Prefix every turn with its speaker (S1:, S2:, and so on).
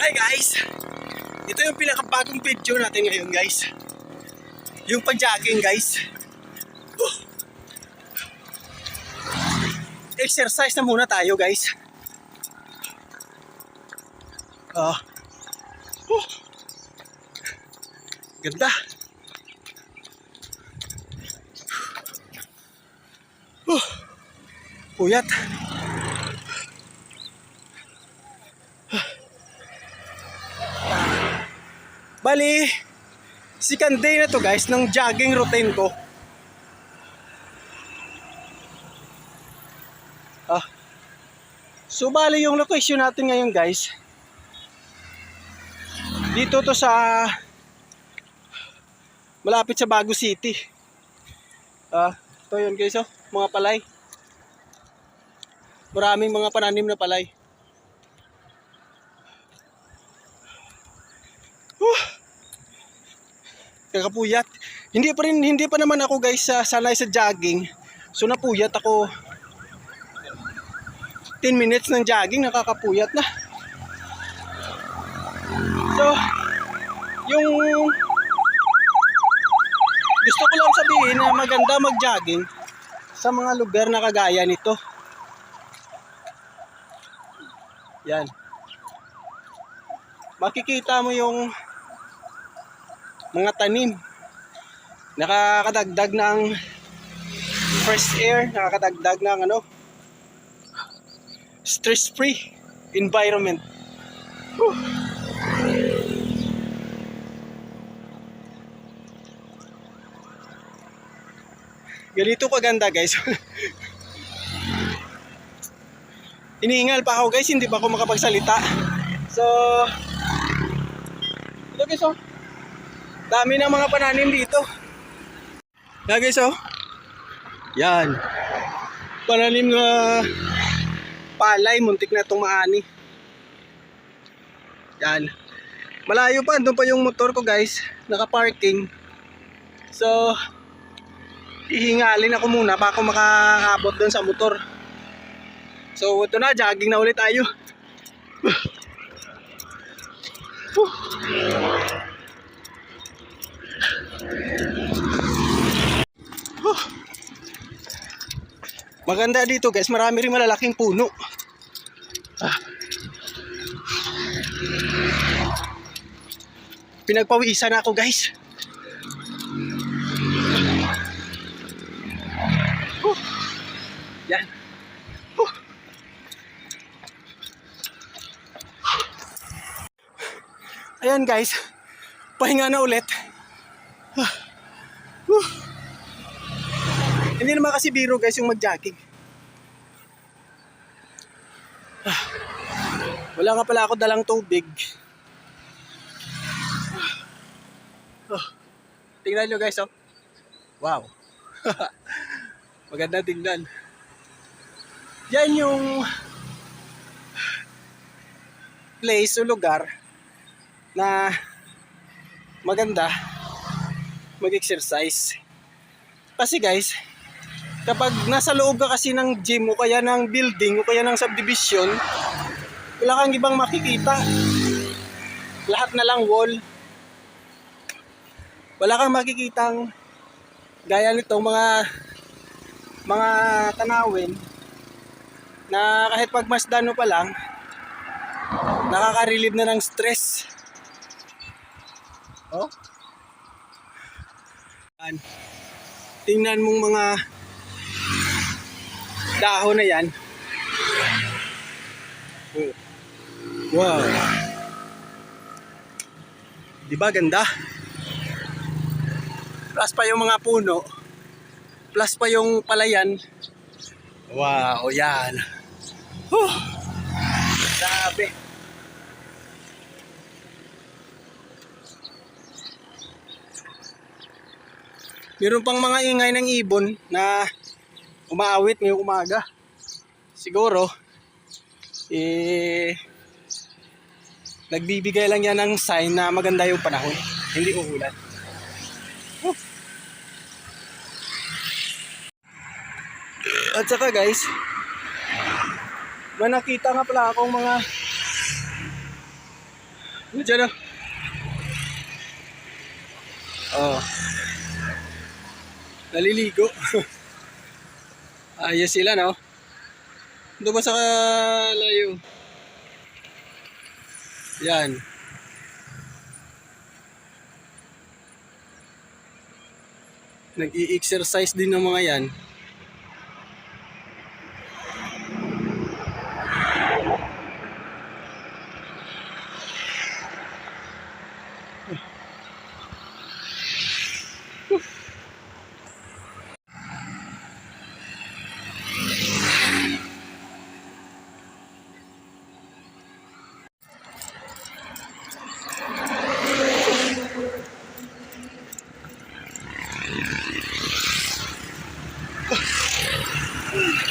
S1: Hi guys! Ito yung pinakabagong video natin ngayon guys. Yung pag-jogging guys. Oh. Exercise na muna tayo guys. Ah. Oh. Ganda. Oh. Puyat. Bali, second day na to guys ng jogging routine ko. Ah. So bali yung location natin ngayon guys. Dito to sa malapit sa Bago City. Ah, ito yun guys oh, mga palay. Maraming mga pananim na palay. Kakapuyat. Hindi pa rin hindi pa naman ako guys sa sanay sa jogging. So napuyat ako 10 minutes ng jogging nakakapuyat na. So yung gusto ko lang sabihin na maganda mag-jogging sa mga lugar na kagaya nito. Yan. Makikita mo yung mga tanim. Nakakadagdag ng fresh air, nakakadagdag ng ano, stress-free environment. Whew. Ganito kaganda guys. Iniingal pa ako guys, hindi pa ako makapagsalita. So, ito guys oh. Dami ng mga pananim dito. Yan guys oh. Yan. Pananim na palay, muntik na itong maani. Yan. Malayo pa, doon pa yung motor ko guys. Naka-parking. So, hihingalin ako muna pa ako makaabot doon sa motor. So, ito na, jogging na ulit tayo. Maganda dito guys, marami rin malalaking puno. Ah. Pinagpawisan ako guys. Huh. Yan. Ayan guys, pahinga na ulit. Ah. Huh. Hindi naman kasi biro guys yung mag-jogging. Wala nga pala ako dalang tubig. Ah. Tingnan nyo guys oh. Wow. Maganda tingnan. Yan yung place o lugar na maganda mag-exercise. Kasi guys, kapag nasa loob ka kasi ng gym o kaya ng building o kaya ng subdivision, wala kang ibang makikita. Lahat na lang wall. Wala kang makikitang gaya nitong mga mga tanawin na kahit pagmasdan mo pa lang nakaka-relieve na ng stress. Oh? Tingnan mong mga dahon na yan. Wow. Di ba ganda? Plus pa yung mga puno. Plus pa yung palayan. Wow, yan. Huh. Grabe. Meron pang mga ingay ng ibon na umaawit ngayong umaga. Siguro, eh, nagbibigay lang yan ng sign na maganda yung panahon. Hindi uulan. Huh. At saka guys, may nakita nga pala akong mga Ano dyan oh? Oh. Naliligo. Ayos sila, no? Doon ba sa layo? Yan. Nag-i-exercise din ng mga yan. Ooh.